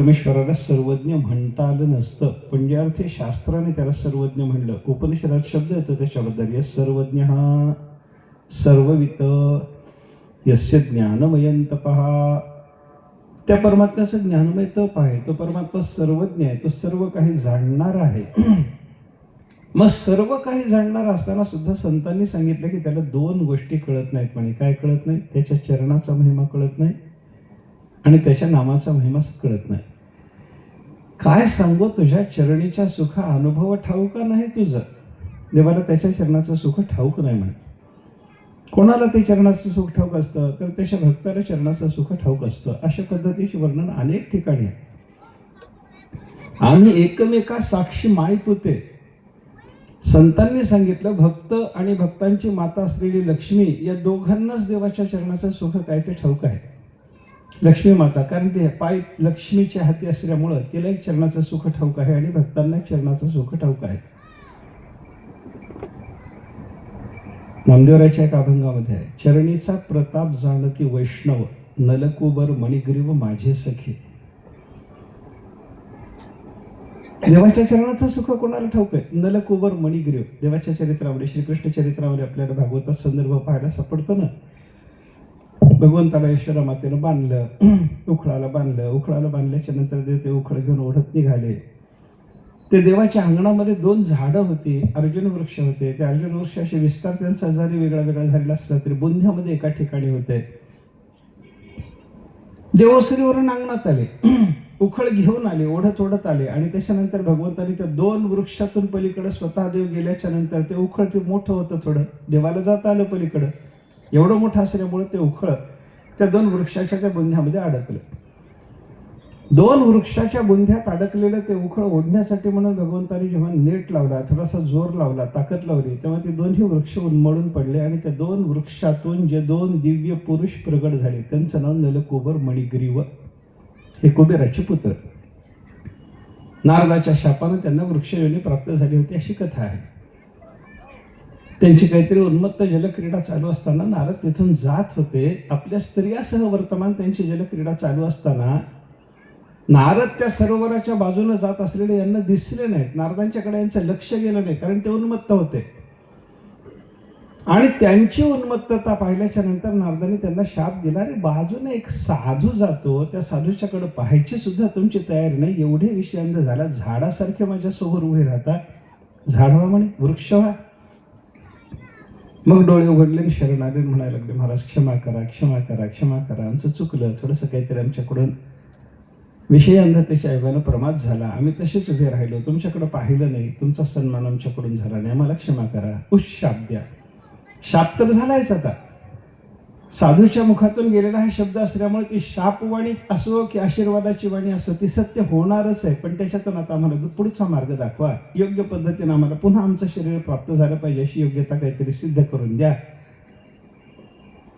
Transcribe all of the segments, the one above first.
परमेश्वराला सर्वज्ञ म्हणता आलं नसतं. म्हणजे पण ज्या अर्थी शास्त्राने त्याला सर्वज्ञ म्हणलं. उपनिषदात शब्द येतो त्याच्याबद्दल. या सर्वज्ञ हा सर्ववित यस्य ज्ञानमयं तपहा त्या परमात्म्याचं ज्ञानमय तप आहे. तो परमात्मा सर्वज्ञ आहे. तो सर्व काही जाणणार आहे. मग सर्व काही जाणणार असताना सुद्धा संतांनी सांगितलं की त्याला दोन गोष्टी कळत नाहीत म्हणे. काय कळत नाही? त्याच्या चरणाचा महिमा कळत नाही आणि त्याच्या नामाचा महिमा कळत नाही. काय सांगू तुझ्या चरणीच्या सुख अनुभव ठाऊक नाही तुझं? देवाला त्याच्या चरणाचं सुख ठाऊक नाही म्हणे. कोणाला ते चरणाचं सुख ठाऊक असतं? तर त्याच्या भक्ताला चरणाचं सुख ठाऊक असतं. अशा पद्धतीचे वर्णन अनेक ठिकाणी आहे. आम्ही एकमेका साक्षी माय पुते. संतांनी सांगितलं भक्त आणि भक्तांची माता असलेली लक्ष्मी या दोघांनाच देवाच्या चरणाचं सुख काय ते ठाऊक आहे. लक्ष्मी माता कारण ते पाय लक्ष्मीच्या हाती असल्यामुळं तिला एक चरणाचं सुख ठाऊक आहे आणि भक्तांना एक चरणाचं सुख ठाऊक आहे. नामदेवराच्या एका अभंगामध्ये आहे चरणीचा प्रताप जाणती वैष्णव नलकुबर मणिग्रीव माझे सखे. देवाच्या चरणाचं सुख कोणाला ठाऊक आहे? नलकुबर मणिग्रीव. देवाच्या चरित्रामध्ये श्रीकृष्ण चरित्रामध्ये आपल्याला भागवतात संदर्भ पाहायला सापडतो ना? भगवंताला यशोरा मातेनं बांधलं उखळाला बांधलं. उखळाला बांधल्याच्या नंतर ते ते उखळ घेऊन ओढत निघाले. ते देवाच्या अंगणामध्ये दोन झाडं होती अर्जुन वृक्ष होते. ते अर्जुन वृक्ष असे विस्तार त्यांचा जरी वेगळा वेगळा झालेला असला तरी बुंध्यामध्ये एका ठिकाणी होते. देवश्रीवरून अंगणात आले. उखळ घेऊन आले ओढत ओढत आले. आणि त्याच्यानंतर भगवंतानी त्या दोन वृक्षातून पलीकडे स्वतः देव गेल्याच्यानंतर ते उखळ ते मोठं होतं थोडं. देवाला जाता आलं पलीकडं. एवढं मोठं असल्यामुळे ते उखळ त्या दोन वृक्षाच्या त्या बुंध्यामध्ये अडकलं. दोन वृक्षाच्या बुंध्यात अडकलेलं ते उखळ ओढण्यासाठी म्हणून भगवंतानी जेव्हा नेट लावला थोडासा जोर लावला ताकद लावली तेव्हा ते दोन्ही वृक्ष उन्मळून पडले आणि त्या दोन वृक्षातून जे दोन दिव्य पुरुष प्रगट झाले त्यांचं नाव नलकुबर मणिग्रीव. हे कुबेराचे पुत्र. नारदाच्या शापानं त्यांना वृक्षयोनी प्राप्त झाली होती अशी कथा आहे. त्यांची काहीतरी उन्मत्त जलक्रीडा चालू असताना नारद तिथून जात होते. आपल्या स्त्रियासह वर्तमान त्यांची जलक्रीडा चालू असताना नारद त्या सरोवराच्या बाजूने जात असलेले यांना दिसले नाहीत. नारदांच्याकडे यांचं लक्ष गेलं नाही कारण ते उन्मत्त होते. आणि त्यांची उन्मत्तता पाहिल्याच्या नंतर नारदाने त्यांना शाप दिला आणि बाजूने एक साधू जातो त्या साधूच्याकडे पाहायची सुद्धा तुमची तयारी नाही. एवढे विषयांत झाला झाडासारखे माझ्यासोबत उभे राहता. झाड व्हा म्हणे वृक्ष व्हा. मग डोळे उघडले आणि शरण म्हणायला लागले महाराज क्षमा करा क्षमा करा क्षमा करा. आमचं चुकलं. थोडंसं काहीतरी आमच्याकडून विषय अंधतेच्या ऐवजानं प्रमाद झाला. आम्ही तसेच उभे राहिलो. तुमच्याकडं पाहिलं नाही. तुमचा सन्मान आमच्याकडून झाला नाही. आम्हाला क्षमा करा. उशाप द्या. शाप तर झालायच आता. साधूच्या मुखातून गेलेला हा शब्द असल्यामुळे ती शापवाणी असो की आशीर्वादाची वाणी असो ती सत्य होणारच आहे. पण त्याच्यातून आता आम्हाला पुढचा मार्ग दाखवा योग्य पद्धतीने आम्हाला पुन्हा आमचं शरीर प्राप्त झालं पाहिजे अशी योग्यता काहीतरी सिद्ध करून द्या.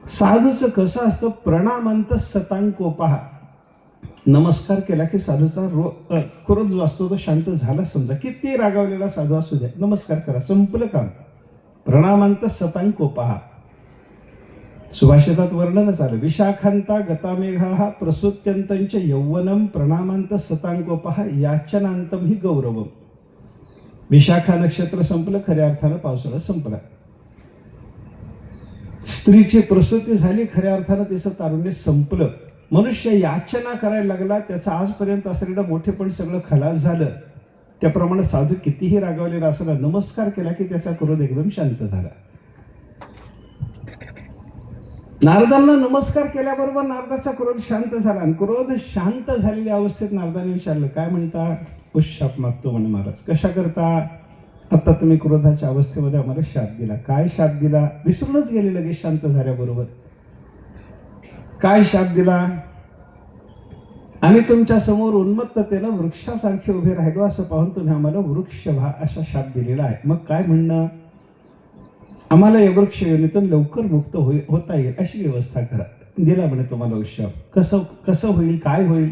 साधूचं कसं असतं? प्रणामांत सतांकोपहा. नमस्कार केला की साधूचा रो क्रोध जो असतो तो शांत झाला समजा. किती रागावलेला साधू असू द्या. नमस्कार करा संपलं काम. प्रणामांत सतांकोपहा. सुभाषितात वर्णनच आलं विशाखांता गतामेघा प्रसूत्यंतंच यौवनम प्रणामांत सतांकोपहा याचनांतम ही गौरवम. विशाखा नक्षत्र संपलं खऱ्या अर्थानं पावसाळा संपला. स्त्रीची प्रसूती झाली खऱ्या अर्थानं तिचं तारुण्य संपलं. मनुष्य याचना करायला लागला त्याचा आजपर्यंत असलेलं मोठेपण सगळं खलास झालं. त्याप्रमाणे साधू कितीही रागावलेला असला नमस्कार केला की त्याचा क्रोध एकदम शांत झाला. नारदांना नमस्कार केल्याबरोबर नारदाचा क्रोध शांत झाला आणि क्रोध शांत झालेल्या अवस्थेत नारदाने विचारलं काय म्हणता? उशाप मागतो म्हणे महाराज. कशा करता? आता तुम्ही क्रोधाच्या अवस्थेमध्ये आम्हाला शाप दिला. काय शाप दिला? विसरूनच गेले लगेच शांत झाल्याबरोबर. काय शाप दिला? आम्ही तुमच्यासमोर उन्मत्ततेनं वृक्षासारखे उभे राहिलो असं पाहून तुम्ही आम्हाला वृक्ष व्हा असा शाप दिलेला आहे. मग काय म्हणणं? आम्हाला या वृक्ष योनीतून लवकर मुक्त होई होता येईल अशी व्यवस्था करा. दिला म्हणे तुम्हाला उत्सव कसं कसं होईल काय होईल?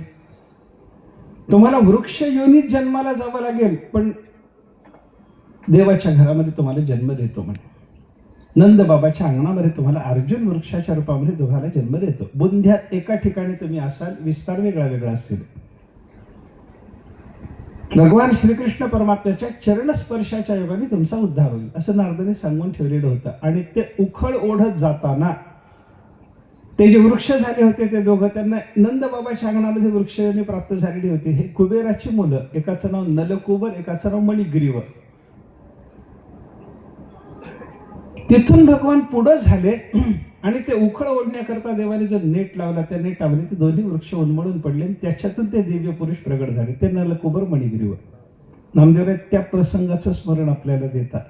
तुम्हाला वृक्ष योनीत जन्माला जावं लागेल पण देवाच्या घरामध्ये तुम्हाला जन्म देतो म्हणे. नंद बाबाच्या अंगणामध्ये तुम्हाला अर्जुन वृक्षाच्या रूपामध्ये दोघाला जन्म देतो. बुंध्यात एका ठिकाणी तुम्ही असाल विस्तार वेगळा वेगळा असेल. भगवान श्रीकृष्ण परमात्म्याच्या चरणस्पर्शाच्या योगाने तुमचा उद्धार होईल. असं नारदाने सांगून ठेवलेलं होतं. आणि ते उखळ ओढत जाताना ते जे वृक्ष झाले होते ते दोघं त्यांना नंदबाबाच्या अंगणामध्ये वृक्षाने प्राप्त झालेली होती हे कुबेराची मुलं एकाचं नाव नलकुबर एकाचं नाव मणिग्रीव तिथून भगवान पुढं झाले. आणि ते उखळ ओढण्याकरता देवाने जो नेट लावला त्या नेटामध्ये ते दोन्ही वृक्ष उन्मळून पडले आणि त्याच्यातून ते दिव्य पुरुष प्रगट झाले. ते नलकुबर मणिग्रीव. नामदेव त्या प्रसंगाचं स्मरण आपल्याला देतात.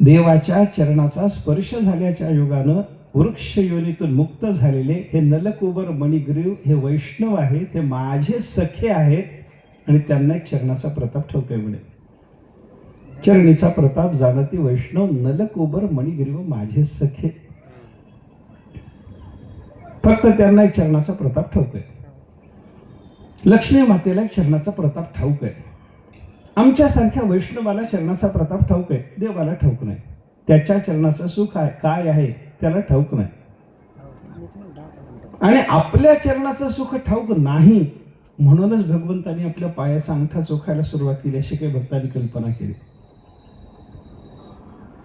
देवाच्या चरणाचा स्पर्श झाल्याच्या योगानं वृक्ष योनीतून मुक्त झालेले हे नलकुबर मणिग्रीव हे वैष्णव आहेत हे माझे सखे आहेत आणि त्यांना एक चरणाचा प्रताप ठोके म्हणे. चरणीचा प्रताप जाणती वैष्णव नलकुबर मणिग्रीव माझे सखे. फक्त त्यांना एक चरणाचा प्रताप ठाऊक आहे. लक्ष्मी मातेला एक चरणाचा प्रताप ठाऊक आहे. आमच्यासारख्या वैष्णवाला चरणाचा प्रताप ठाऊक आहे. देवाला ठाऊक नाही. त्याच्या चरणाचं सुख आहे काय आहे त्याला ठाऊक नाही. आणि आपल्या चरणाचं सुख ठाऊक नाही म्हणूनच भगवंतांनी आपल्या पायाचा अंगठा चोखायला सुरुवात केली अशी काही भक्तांनी कल्पना केली.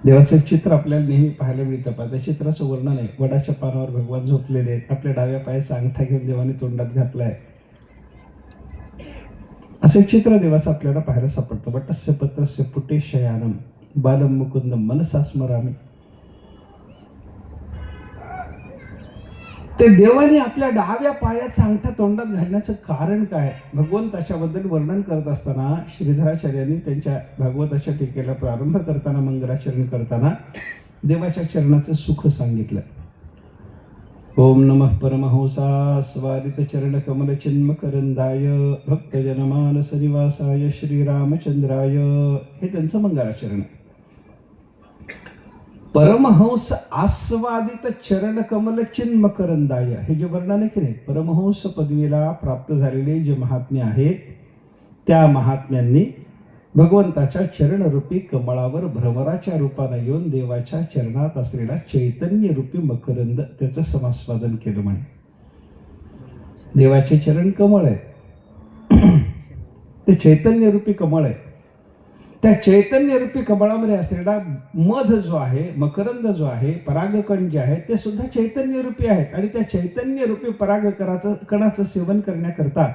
देवाचं चित्र आपल्याला नेहमी पाहायला मिळतं. पण त्या चित्राचं वर्णन आहे. वडाच्या पानावर भगवान झोपलेले आहेत. आपल्या डाव्या पायाचा अंगठा घेऊन देवाने तोंडात घातलाय आहे. असे चित्र देवाचं आपल्याला पाहायला सापडतं. वटस्य पत्रस्य पुटे शयानम. बालम मुकुंद मनसा ते देवाने आपल्या डाव्या पायात अंगठा तोंडात घालण्याचं कारण काय? भगवंताच्याबद्दल वर्णन करत असताना श्रीधराचार्यांनी त्यांच्या भागवताच्या टीकेला प्रारंभ करताना मंगलाचरण करताना देवाच्या चरणाचं सुख सांगितलं. ओम नमः परमहंसा स्वारित चरण कमल चिन्म करंदाय भक्त मानस निवासाय श्रीरामचंद्राय. हे त्यांचं मंगलाचरण. आहे परमहंस आस्वादित चरण कमल चिन्म करंदाय हे जे वर्णन आहे की नाही? परमहंस पदवीला प्राप्त झालेले जे महात्मे आहेत त्या महात्म्यांनी भगवंताच्या चरणरूपी कमळावर भ्रमराच्या रूपाने येऊन देवाच्या चरणात असलेला चैतन्य रूपी मकरंद त्याचं समास्वादन केलं म्हणे. देवाचे चरण कमळ आहे ते चैतन्य रूपी कमळ आहे त्या चैतन्यरूपी कमळामध्ये असलेला मध जो आहे मकरंद जो आहे परागकण जे आहे ते सुद्धा चैतन्यरूपी आहेत. आणि त्या चैतन्यरूपी परागकणाचं कणाचं सेवन करण्याकरता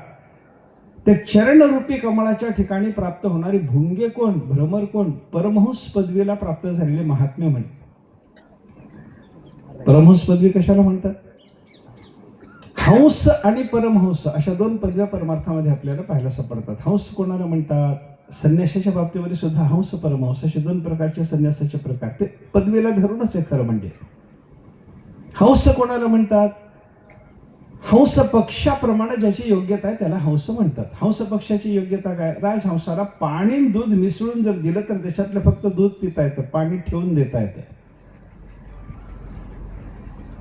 त्या चरणरूपी कमळाच्या ठिकाणी प्राप्त होणारी भुंगे कोण भ्रमर कोण परमहंस पदवीला प्राप्त झालेले महात्मे म्हणे. परमहंस पदवी कशाला म्हणतात? हंस आणि परमहंस अशा दोन पदव्या परमार्थामध्ये आपल्याला पाहायला सापडतात. हंस कोणाला म्हणतात? संन्यासाच्या बाबतीमध्ये सुद्धा हंस परमहंस असे दोन प्रकारचे संन्यासाचे प्रकार. ते पदवीला धरूनच आहे खरं म्हणजे. हंस कोणाला म्हणतात? हंस पक्षाप्रमाणे ज्याची योग्यता आहे त्याला हंस म्हणतात. हंस पक्षाची योग्यता काय? राजहंसाला पाणी दूध मिसळून जर दिलं तर त्याच्यातलं फक्त दूध पिता येतं पाणी ठेवून देता येतं.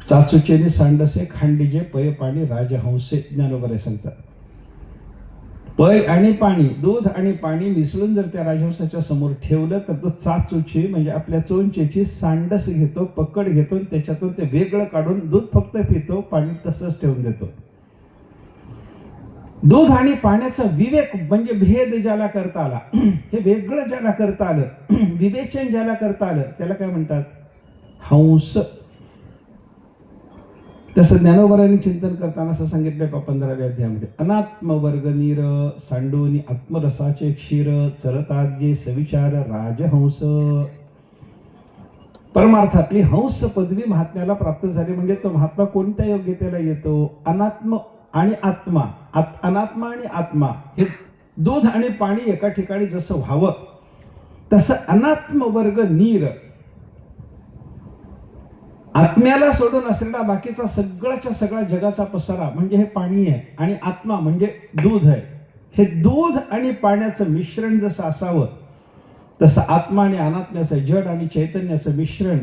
चाचुचेने सांडसे खांडीजे पय पाणी राजहंसे ज्ञानोबरे सांगतात. पै आणि पाणी दूध आणि पाणी मिसळून जर त्या राजहंसाच्या समोर ठेवलं तर तो चाचूची म्हणजे आपल्या चोंचेची सांडस घेतो पकड घेतो आणि त्याच्यातून ते वेगळं काढून दूध फक्त पितो पाणी तसंच ठेवून देतो. दूध आणि पाण्याचा विवेक म्हणजे भेद ज्याला करता आला हे वेगळं ज्याला करता आलं विवेचन ज्याला करता आलं त्याला काय म्हणतात? हंस. तसं ज्ञानोबरांनी चिंतन करताना असं सांगितलं आहे पंधराव्या अध्यायामध्ये. अनात्म वर्ग नीर सांडोनी आत्मरसाचे क्षीर चरतार्ये सविचार राजहंस. परमार्थातली हंस पदवी महात्म्याला प्राप्त झाली म्हणजे तो महात्मा कोणत्या योग्यतेला येतो? अनात्म आणि आत्मा. आत- अनात्मा आणि आत्मा हे दूध आणि पाणी एका ठिकाणी जसं व्हावं तसं अनात्म वर्ग नीर आत्म्याला सोडून असलेला बाकीचा सगळ्याच्या सगळा जगाचा पसारा म्हणजे हे पाणी आहे आणि आत्मा म्हणजे दूध आहे. हे दूध आणि पाण्याचं मिश्रण जसं असावं तसं आत्मा आणि अनात्म्याचं जड आणि चैतन्याचं मिश्रण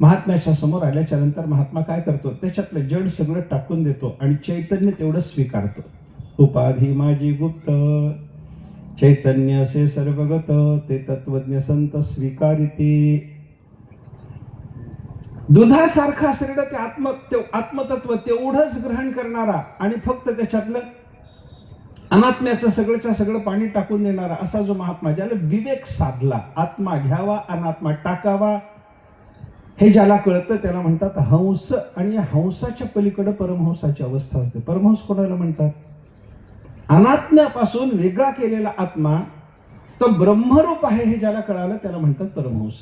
महात्म्याच्या समोर आल्याच्यानंतर महात्मा काय करतो? त्याच्यातलं जड सगळं टाकून देतो आणि चैतन्य तेवढं स्वीकारतो. उपाधी माझी गुप्त चैतन्य असे सर्वगत ते तत्वज्ञ संत स्वीकारिते. दुधासारखं असलेलं ते आत्म ते आत्मतत्व तेवढंच ग्रहण करणारा आणि फक्त त्याच्यातलं अनात्म्याचं सगळंच्या सगळं पाणी टाकून देणारा असा जो महात्मा ज्याला विवेक साधला आत्मा घ्यावा अनात्मा टाकावा हे ज्याला कळतं त्याला म्हणतात हंस आणि या हंसाच्या पलीकडे परमहंसाची अवस्था असते. परमहंस कोणाला म्हणतात? अनात्म्यापासून वेगळा केलेला आत्मा तो ब्रह्मरूप आहे हे ज्याला कळालं त्याला म्हणतात परमहंस.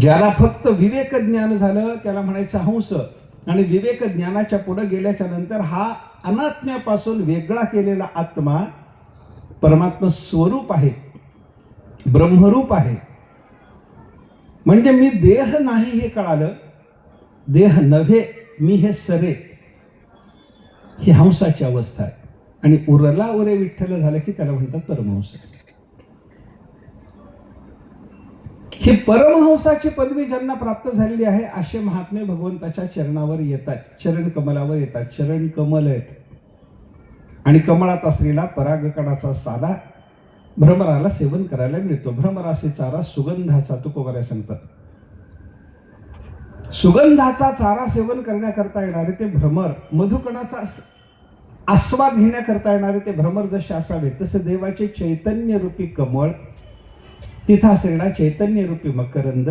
ज्याला फक्त विवेक ज्ञान झालं त्याला म्हणायचं हंस. आणि विवेक ज्ञानाच्या पुढे गेल्याच्यानंतर हा अनात्म्यापासून वेगळा केलेला आत्मा परमात्मा स्वरूप आहे ब्रह्मरूप आहे. म्हणजे मी देह नाही हे कळालं देह नव्हे मी हे सरे. ही हंसाची अवस्था आहे. आणि उरला उरे विठ्ठल झालं की त्याला म्हणतात परमहंस. ही परमहंसाची पदवी ज्यांना प्राप्त झालेली आहे असे महात्मे भगवंताच्या चरणावर येतात. चरण कमलावर येतात. चरण कमल आहेत. आणि कमळात असलेला परागकणाचा साधा भ्रमराला सेवन करायला मिळतो. भ्रमराशी चारा सुगंधाचा तुकोबऱ्या सांगतात? सुगंधाचा चारा सेवन करण्याकरता येणारे ते भ्रमर मधुकणाचा आस्वाद घेण्याकरता येणारे ते भ्रमर जसे असावे तसे देवाचे चैतन्य रूपी कमळ तिथं चैतन्यरूपी चैतन्य रूपी मकरंद.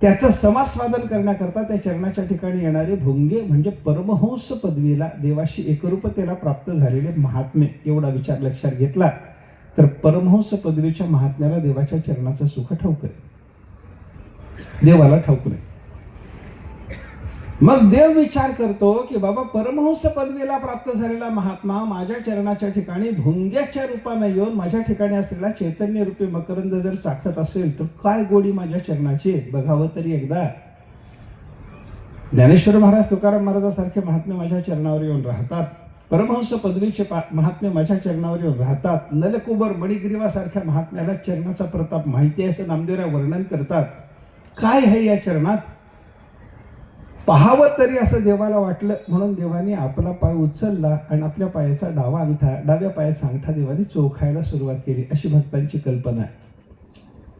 त्याचं समास्वादन करण्याकरता त्या चरणाच्या ठिकाणी येणारे भोंगे म्हणजे परमहंस पदवीला देवाशी एकरूपतेला प्राप्त झालेले महात्मे एवढा विचार लक्षात घेतला तर परमहंस पदवीच्या महात्म्याला देवाच्या चरणाचं सुख ठाऊक आहे. देवाला ठाऊक नाही. मग देव विचार करतो की बाबा परमहंस पदवीला प्राप्त झालेला महात्मा माझ्या चरणाच्या ठिकाणी भुंग्याच्या रूपाने येऊन माझ्या ठिकाणी असलेला चैतन्य रूपी मकरंद जर साखत असेल तर काय गोडी माझ्या चरणाची? बघावं तरी एकदा. ज्ञानेश्वर महाराज तुकाराम महाराजासारखे महात्मे माझ्या चरणावर येऊन राहतात. परमहंस पदवीचे महात्मे माझ्या चरणावर येऊन राहतात. नलकुबर मणिग्रीवासारख्या महात्म्याला चरणाचा प्रताप माहिती आहे असं नामदेवराय वर्णन करतात. काय आहे या चरणात? पाहावं तरी असं देवाला वाटलं म्हणून देवाने आपला पाय उचलला आणि आपल्या पायाचा डावा अंगठा डाव्या पायाचा अंगठा देवाने चोखायला सुरुवात केली अशी भक्तांची कल्पना आहे.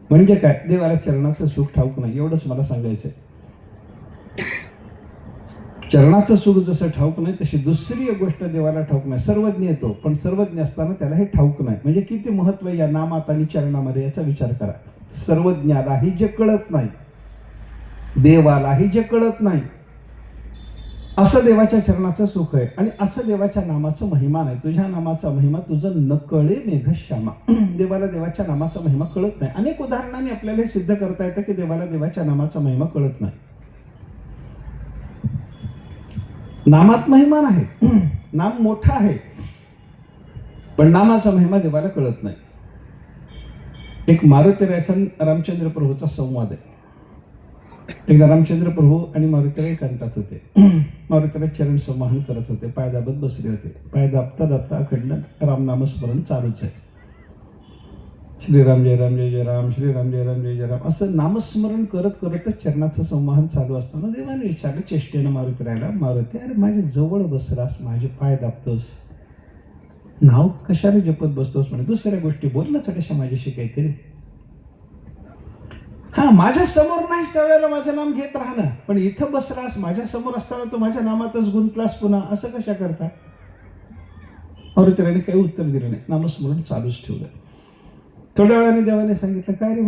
म्हणजे काय? देवाला चरणाचं सुख ठाऊक नाही एवढंच मला सांगायचं चरणाचं सुख जसं ठाऊक नाही तशी दुसरी एक गोष्ट देवाला ठाऊक नाही. सर्वज्ञ येतो पण सर्वज्ञ असताना त्याला हे ठाऊक नाही. म्हणजे किती महत्त्व आहे या नामात आणि चरणामध्ये याचा विचार करा. सर्वज्ञालाही जे कळत नाही देवालाही जे कळत नाही असं देवाच्या चरणाचं सुख आहे आणि असं देवाच्या नामाचं महिमा नाही. तुझ्या नामाचा महिमा तुझं न कळे मेघश्यामा. देवाला देवाच्या नामाचा महिमा कळत नाही. अनेक उदाहरणांनी आपल्याला हे सिद्ध करता येतं की देवाला देवाच्या नामाचा महिमा कळत नाही. नामात महिमा नाही. नाम मोठा आहे. पण नामाचा महिमा देवाला कळत नाही. एक मारुती रामचंद्र प्रभूचा संवाद आहे. एकदा रामचंद्र प्रभू आणि मारुतीराय एकांतात होते. मारुतीराय चरण संवाहन करत होते. पाय दाबत बसले होते. पाय दाबता दाबता अखंड रामनामस्मरण चालूच आहे. श्रीराम जय राम जय जय राम श्रीराम जय राम जय जय राम. असं नामस्मरण करत करतच चरणाचं संवाहन चालू असताना देवाने विचारलं चेष्टेनं मारुतीरायला मारुती अरे माझ्या जवळ बसलास माझे पाय दाबतोस. नाव कशाला जपत बसतोस? म्हणे दुसऱ्या गोष्टी बोल ना थोड्याशा माझ्याशी काहीतरी. हा माझ्यासमोर नाहीच त्यावेळेला माझं नाम घेत राहणं. पण इथं बसलास माझ्यासमोर असताना तू माझ्या नामातच गुंतलास पुन्हा असं कशा करता? मारुतीराने काही उत्तर दिलं नाही. नामस्मरण चालूच ठेवलं. थोड्या वेळाने देवाने सांगितलं काय रे